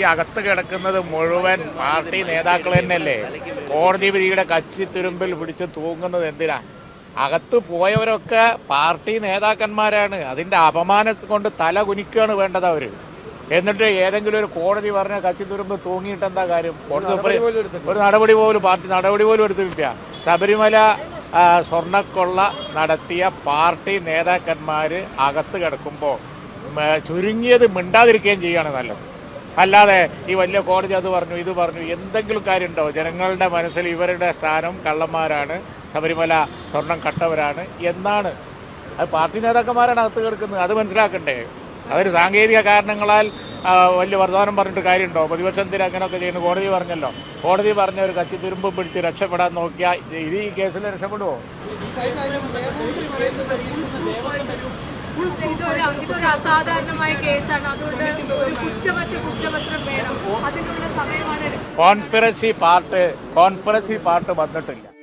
ഈ അകത്ത് കിടക്കുന്നത് മുഴുവൻ പാർട്ടി നേതാക്കൾ തന്നെയല്ലേ? കോടതി വിധിയുടെ കച്ചി തുരുമ്പിൽ പിടിച്ച് തൂങ്ങുന്നത് എന്തിനാ? അകത്ത് പോയവരൊക്കെ പാർട്ടി നേതാക്കന്മാരാണ്. അതിന്റെ അപമാനത്തെ കൊണ്ട് തല കുനിക്കുകയാണ് വേണ്ടത് അവർ. എന്നിട്ട് ഏതെങ്കിലും ഒരു കോടതി പറഞ്ഞ കച്ചി തുരുമ്പ് തൂങ്ങിയിട്ട് എന്താ കാര്യം? കോടതി ഒരു നടപടി പോലും പാർട്ടി നടപടി പോലും എടുത്തിട്ടില്ല. ശബരിമല സ്വർണക്കൊള്ള സ്വർണക്കൊള്ള നടത്തിയ പാർട്ടി നേതാക്കന്മാര് അകത്ത് കിടക്കുമ്പോൾ ചുരുങ്ങിയത് മിണ്ടാതിരിക്കുകയും ചെയ്യാണ് നല്ലത്. അല്ലാതെ ഈ വലിയ കോടതി അത് പറഞ്ഞു ഇത് പറഞ്ഞു എന്തെങ്കിലും കാര്യമുണ്ടോ? ജനങ്ങളുടെ മനസ്സിൽ ഇവരുടെ സ്ഥാനം കള്ളന്മാരാണ് ശബരിമല സ്വർണം കട്ടവരാണ് എന്നാണ്. അത് പാർട്ടി നേതാക്കന്മാരാണ് അകത്ത് കിടക്കുന്നത് അത് മനസ്സിലാക്കണ്ടേ? അതൊരു സാങ്കേതിക കാരണങ്ങളാൽ വലിയ വർത്തമാനം പറഞ്ഞിട്ട് കാര്യമുണ്ടോ? പ്രതിപക്ഷത്തിന് അങ്ങനെയൊക്കെ ചെയ്യുന്നു കോടതി പറഞ്ഞല്ലോ. കോടതി പറഞ്ഞ ഒരു കച്ചി തുരുമ്പ് പിടിച്ച് രക്ഷപ്പെടാൻ നോക്കിയാൽ ഇത് ഈ കേസിൽ രക്ഷപ്പെടുമോ അസാധാരണമായ കേസാണ്. അതുകൊണ്ട് ഒരു കുറ്റപത്രം കോൺസ്പിറസി പാർട്ട് കോൺസ്പിറസി പാർട്ട് വന്നിട്ടില്ല.